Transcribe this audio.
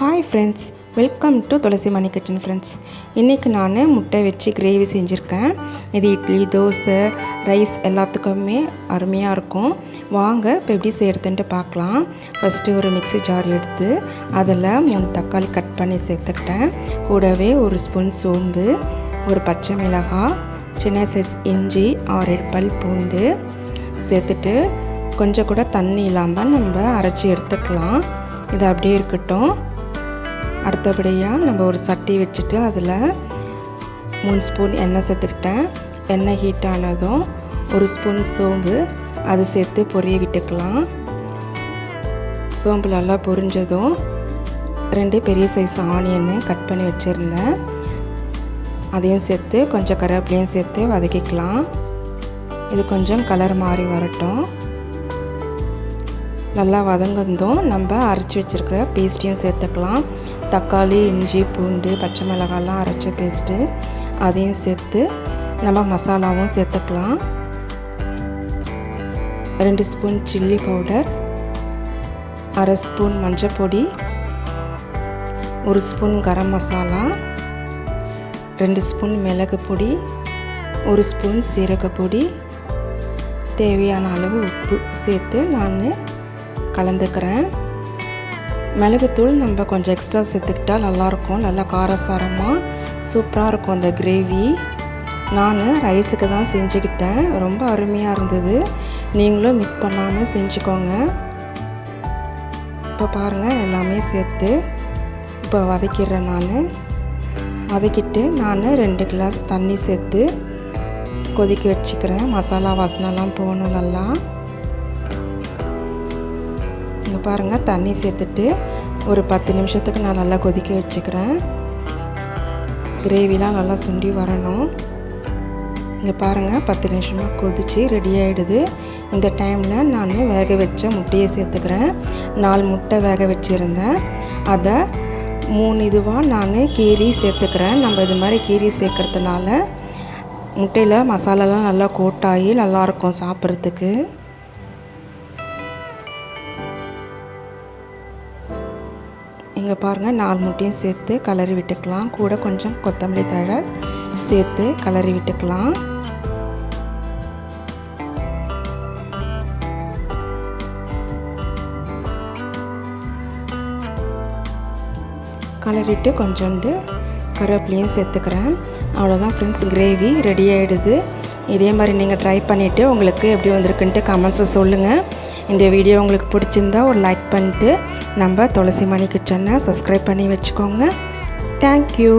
Hi friends welcome to Tulasi Mani kitchen friends இன்றைக்கி நான் முட்டை வச்சு கிரேவி செஞ்சுருக்கேன். இது இட்லி தோசை ரைஸ் எல்லாத்துக்குமே அருமையாக இருக்கும். வாங்க இப்போ எப்படி செய்கிறதுன்ட்டு பார்க்கலாம். ஃபஸ்ட்டு ஒரு மிக்ஸி ஜார் எடுத்து அதில் மூணு தக்காளி கட் பண்ணி சேர்த்துக்கிட்டேன். கூடவே ஒரு ஸ்பூன் சோம்பு ஒரு பச்சை மிளகாய் சின்ன சைஸ் இஞ்சி ஆறு பல் பூண்டு சேர்த்துட்டு கொஞ்சம் கூட தண்ணி இல்லாமல் நம்ம அரைச்சி எடுத்துக்கலாம். இது அப்படியே இருக்கட்டும். அடுத்தபடியாக நம்ம ஒரு சட்டி வச்சுட்டு அதில் மூணு ஸ்பூன் எண்ணெய் சேர்த்துக்கிட்டேன். எண்ணெய் ஹீட் ஆனதும் ஒரு ஸ்பூன் சோம்பு அது சேர்த்து பொரிய விட்டுக்கலாம். சோம்பு நல்லா பொரிஞ்சதும் ரெண்டு பெரிய சைஸ் ஆனியன்னு கட் பண்ணி வச்சுருந்தேன். அதையும் சேர்த்து கொஞ்சம் கருவேப்பிலையும் சேர்த்து வதக்கிக்கலாம். இது கொஞ்சம் கலர் மாறி வரட்டும். நல்லா வதங்கந்தும். நம்ம அரைச்சி வச்சுருக்கிற பேஸ்ட்டையும் சேர்த்துக்கலாம். தக்காளி இஞ்சி பூண்டு பச்சை மிளகாலாம் அரைச்ச பேஸ்ட்டு அதையும் சேர்த்து நம்ம மசாலாவும் சேர்த்துக்கலாம். ரெண்டு ஸ்பூன் சில்லி பவுடர் அரை ஸ்பூன் மஞ்சள் பொடி ஒரு ஸ்பூன் கரம் மசாலா ரெண்டு ஸ்பூன் மிளகு பொடி ஒரு ஸ்பூன் சீரகப்பொடி தேவையான அளவு உப்பு சேர்த்து நான் கலந்துக்கிறேன். மிளகுத்தூள் நம்ம கொஞ்சம் எக்ஸ்ட்ரா சேர்த்துக்கிட்டால் நல்லாயிருக்கும். நல்லா காரசாரமாக சூப்பராக இருக்கும் அந்த கிரேவி நான் ரைஸுக்கு தான் செஞ்சுக்கிட்டேன். ரொம்ப அருமையாக இருந்தது. நீங்களும் மிஸ் பண்ணாமல் செஞ்சுக்கோங்க. இப்போ பாருங்கள் எல்லாமே சேர்த்து இப்போ வதக்கிடுறேன் நான். வதக்கிட்டு நான் ரெண்டு கிளாஸ் தண்ணி சேர்த்து கொதிக்க வச்சுக்கிறேன். மசாலா வாசனைலாம் போகணும் நல்லா. இங்கே பாருங்கள் தண்ணி சேர்த்துட்டு ஒரு பத்து நிமிஷத்துக்கு நான் நல்லா கொதிக்க வச்சுக்கிறேன். கிரேவிலாம் நல்லா சுண்டி வரணும். இங்கே பாருங்கள் பத்து நிமிஷமாக கொதித்து ரெடி ஆகிடுது இந்த டைமில் நான் வேக வச்ச முட்டையை சேர்த்துக்கிறேன். நாலு முட்டை வேக வச்சுருந்தேன். அதை மூணு இதுவாக நான் கீரி சேர்த்துக்கிறேன். நம்ம இது மாதிரி கீரி சேர்க்குறதுனால முட்டையில் மசாலாலாம் நல்லா கோட்டாகி நல்லாயிருக்கும் சாப்பிட்றதுக்கு. இங்கே பாருங்கள் நாலு முட்டையும் சேர்த்து கலரி விட்டுக்கலாம். கூட கொஞ்சம் கொத்தமல்லி தழை சேர்த்து கலரி விட்டுக்கலாம். கலரிட்டு கொஞ்சோண்டு கருவேப்பிலையும் சேர்த்துக்கிறேன். அவ்வளோதான் ஃப்ரெண்ட்ஸ் கிரேவி ரெடி ஆகிடுது இதே மாதிரி நீங்கள் ட்ரை பண்ணிவிட்டு உங்களுக்கு எப்படி வந்திருக்குன்ட்டு கமெண்ட்ஸை சொல்லுங்கள் இந்த வீடியோ உங்களுக்கு பிடிச்சிருந்தா ஒரு லைக் பண்ணிட்டு நம்ம துளசி மணி கிச்சனை சப்ஸ்கிரைப் பண்ணி வச்சுக்கோங்க. தேங்க்யூ